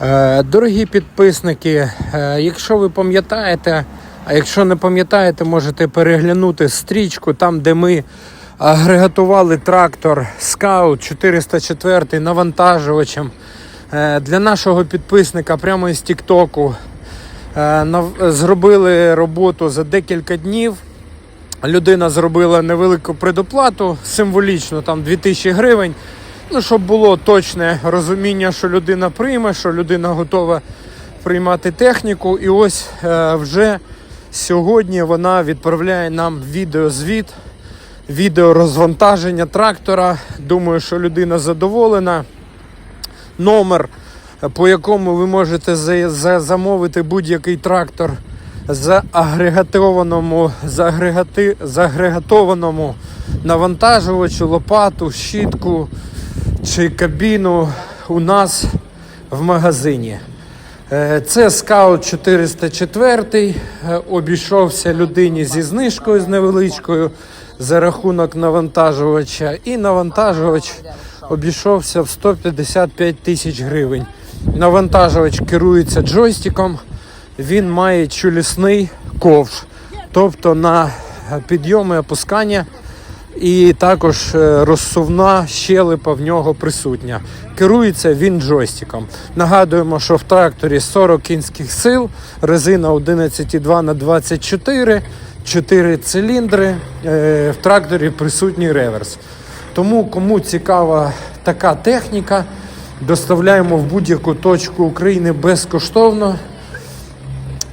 Е, Дорогі підписники, е, якщо ви пам'ятаєте, а якщо не пам'ятаєте, можете переглянути стрічку там, де ми агрегатували трактор Scout 404 навантажувачем Е, для нашого підписника прямо із Тіктоку. Е, Зробили роботу за декілька днів. Людина зробила невелику предоплату, символічно, там 2000 гривень. Ну, щоб було точне розуміння, що людина прийме, що людина готова приймати техніку. І ось е, вже сьогодні вона відправляє нам відеозвіт, відео розвантаження трактора. Думаю, що людина задоволена. Номер, по якому ви можете за- за- замовити будь-який трактор за агрегатованому, за агрегати, за агрегатованому навантажувачу, лопату, щітку чи кабіну у нас в магазині. Е, Це скаут 404, е, обійшовся людині зі знижкою з невеличкою за рахунок навантажувача. І навантажувач обійшовся в 155 тисяч гривень. Навантажувач керується джойстиком, він має чулісний ковш, тобто на підйоми опускання і також е, розсувна щелепа в нього присутня. Керується він джойстиком. Нагадуємо, що в тракторі 40 кінських сил, резина 11,2 на 24, 4 циліндри. е, В тракторі присутній реверс. Тому кому цікава така техніка, доставляємо в будь-яку точку України безкоштовно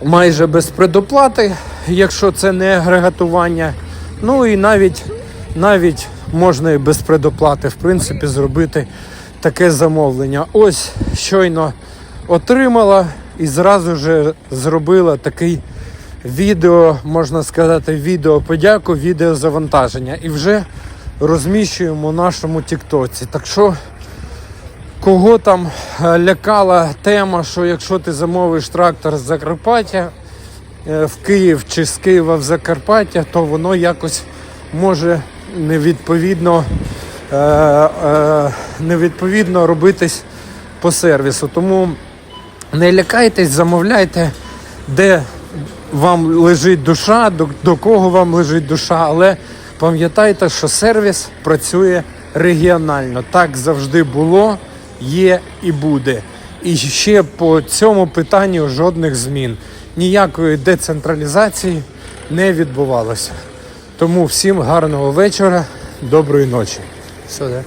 майже без предоплати, якщо це не агрегатування. Ну і навіть, навіть можна і без предоплати, в принципі, зробити таке замовлення. Ось щойно отримала і зразу ж зробила такий відео, можна сказати, відео подяку, відео завантаження. І вже розміщуємо у нашому Тіктоці. Так що Кого там е, лякала тема, що якщо ти замовиш трактор з Закарпаття е, в Київ чи з Києва в Закарпаття, то воно якось може невідповідно, е, е, невідповідно робитись по сервісу. Тому не лякайтесь, замовляйте, де вам лежить душа, до, до кого вам лежить душа, але пам'ятайте, що сервіс працює регіонально. Так завжди було, є і буде. І ще по цьому питанню жодних змін. Ніякої децентралізації не відбувалося. Тому всім гарного вечора, доброї ночі. Все, да?